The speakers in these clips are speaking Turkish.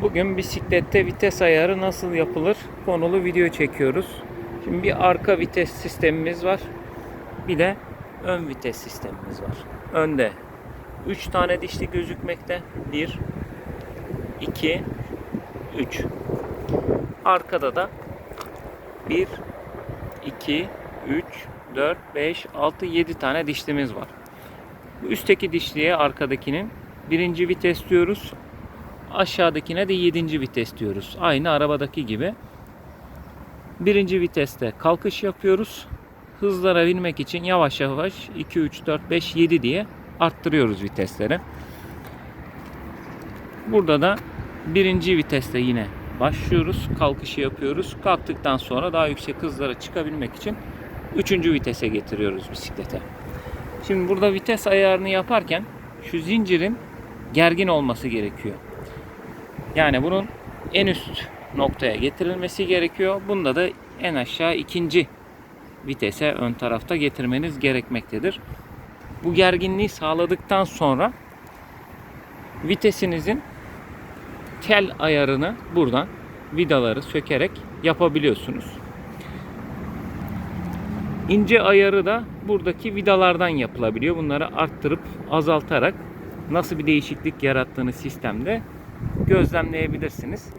Bugün bisiklette vites ayarı nasıl yapılır konulu video çekiyoruz. Şimdi bir arka vites sistemimiz var. Bir de ön vites sistemimiz var. Önde 3 tane dişli gözükmekte. 1 2 3 Arkada da 1 2 3 4 5 6 7 tane dişlimiz var. Bu üstteki dişliye arkadakinin birinci vites diyoruz. Aşağıdakine de 7. vites diyoruz. Aynı arabadaki gibi. Birinci viteste kalkış yapıyoruz. Hızlara binmek için yavaş yavaş 2, 3, 4, 5, 7 diye arttırıyoruz vitesleri. Burada da birinci viteste yine başlıyoruz. Kalkışı yapıyoruz. Kalktıktan sonra daha yüksek hızlara çıkabilmek için üçüncü vitese getiriyoruz bisiklete. Şimdi burada vites ayarını yaparken şu zincirin gergin olması gerekiyor. Yani bunun en üst noktaya getirilmesi gerekiyor. Bunda da en aşağı ikinci vitese ön tarafta getirmeniz gerekmektedir. Bu gerginliği sağladıktan sonra vitesinizin tel ayarını buradan vidaları sökerek yapabiliyorsunuz. İnce ayarı da buradaki vidalardan yapılabiliyor. Bunları arttırıp azaltarak nasıl bir değişiklik yarattığını sistemde gözlemleyebilirsiniz.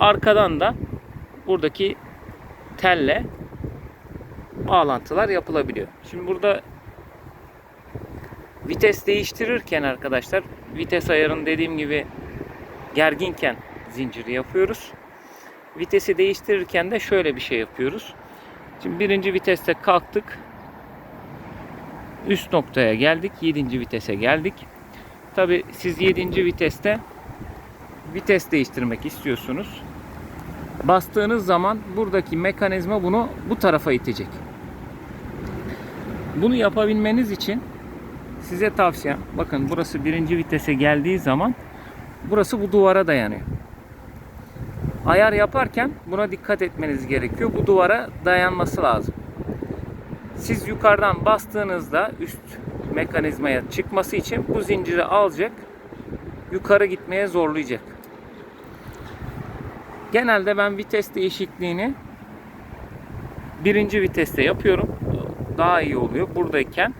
Arkadan da buradaki telle bağlantılar yapılabiliyor. Şimdi burada vites değiştirirken arkadaşlar vites ayarını dediğim gibi gerginken zinciri yapıyoruz. Vitesi değiştirirken de şöyle bir şey yapıyoruz. Şimdi birinci viteste kalktık. Üst noktaya geldik. Yedinci vitese geldik. Tabi siz 7. viteste vites değiştirmek istiyorsunuz. Bastığınız zaman buradaki mekanizma bunu bu tarafa itecek. Bunu yapabilmeniz için size tavsiyem bakın burası birinci vitese geldiği zaman burası bu duvara dayanıyor. Ayar yaparken buna dikkat etmeniz gerekiyor. Bu duvara dayanması lazım. Siz yukarıdan bastığınızda üst mekanizmaya çıkması için bu zinciri alacak, yukarı gitmeye zorlayacak. Genelde ben vites değişikliğini birinci viteste yapıyorum. Daha iyi oluyor. Buradayken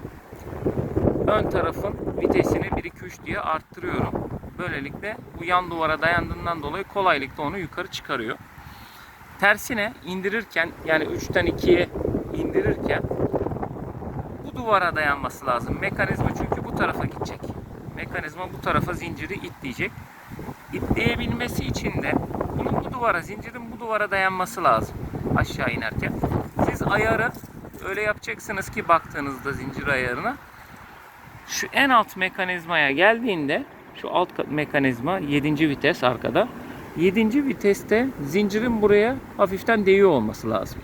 ön tarafın vitesini 1 2 3 diye arttırıyorum. Böylelikle bu yan duvara dayandığından dolayı kolaylıkla onu yukarı çıkarıyor. Tersine indirirken yani 3'ten 2'ye indirirken bu duvara dayanması lazım. Mekanizma çünkü bu tarafa gidecek. Mekanizma bu tarafa zinciri itleyecek. İtleyebilmesi için de bunun bu duvara, zincirin bu duvara dayanması lazım aşağı inerken. Siz ayarı öyle yapacaksınız ki baktığınızda zincir ayarına şu en alt mekanizmaya geldiğinde şu alt mekanizma 7. vites arkada. 7. viteste zincirin buraya hafiften değiyor olması lazım.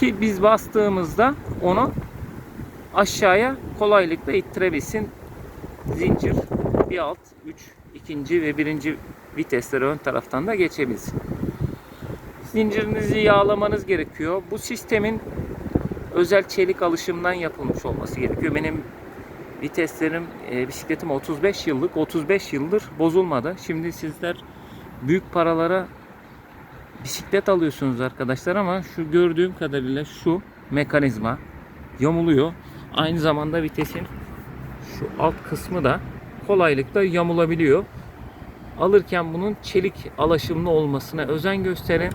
Ki biz bastığımızda onu aşağıya kolaylıkla ittirebilsin. Zincir bir alt, 3, ikinci ve birinci vitesleri ön taraftan da geçebilsin. Zincirinizi yağlamanız gerekiyor. Bu sistemin özel çelik alışımdan yapılmış olması gerekiyor. Benim viteslerim, e, bisikletim 35 yıllık, 35 yıldır bozulmadı. Şimdi sizler büyük paralara bisiklet alıyorsunuz arkadaşlar ama şu gördüğüm kadarıyla şu mekanizma yamuluyor. Aynı zamanda vitesin şu alt kısmı da kolaylıkla yamulabiliyor. Alırken bunun çelik alaşımlı olmasına özen gösterin.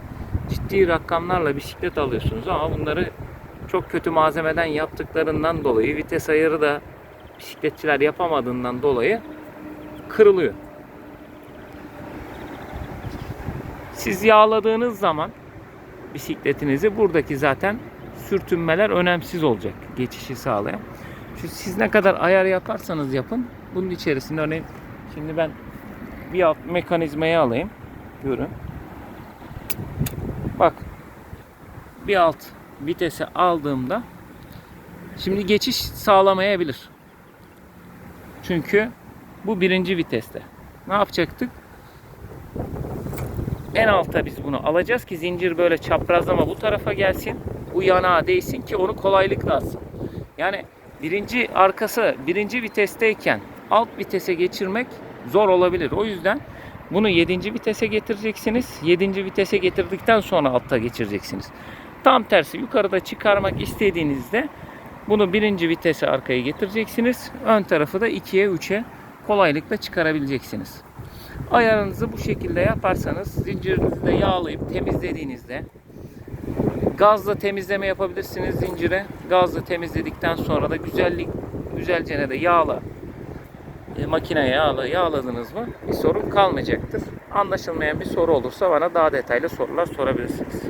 Ciddi rakamlarla bisiklet alıyorsunuz ama bunları çok kötü malzemeden yaptıklarından dolayı vites ayarı da bisikletçiler yapamadığından dolayı kırılıyor. Siz yağladığınız zaman bisikletinizi buradaki zaten sürtünmeler önemsiz olacak geçişi sağlayan. Şu siz ne kadar ayar yaparsanız yapın bunun içerisinde örneğin şimdi ben bir alt mekanizmayı alayım. Görün. Bak bir alt vitese aldığımda şimdi geçiş sağlamayabilir. Çünkü bu birinci viteste. Ne yapacaktık? En alta biz bunu alacağız ki zincir böyle çaprazlama bu tarafa gelsin. Bu yanağa değsin ki onu kolaylıkla alsın. Yani birinci arkası birinci vitesteyken alt vitese geçirmek zor olabilir. O yüzden bunu 7. vitese getireceksiniz. 7. vitese getirdikten sonra altta geçireceksiniz. Tam tersi yukarıda çıkarmak istediğinizde bunu birinci vitese arkaya getireceksiniz. Ön tarafı da 2'ye 3'e kolaylıkla çıkarabileceksiniz. Ayarınızı bu şekilde yaparsanız zincirinizi de yağlayıp temizlediğinizde gazla temizleme yapabilirsiniz zincire. Gazla temizledikten sonra da güzellik güzelce de yağla e, makineye yağla yağladınız mı bir sorun kalmayacaktır. Anlaşılmayan bir soru olursa bana daha detaylı sorular sorabilirsiniz.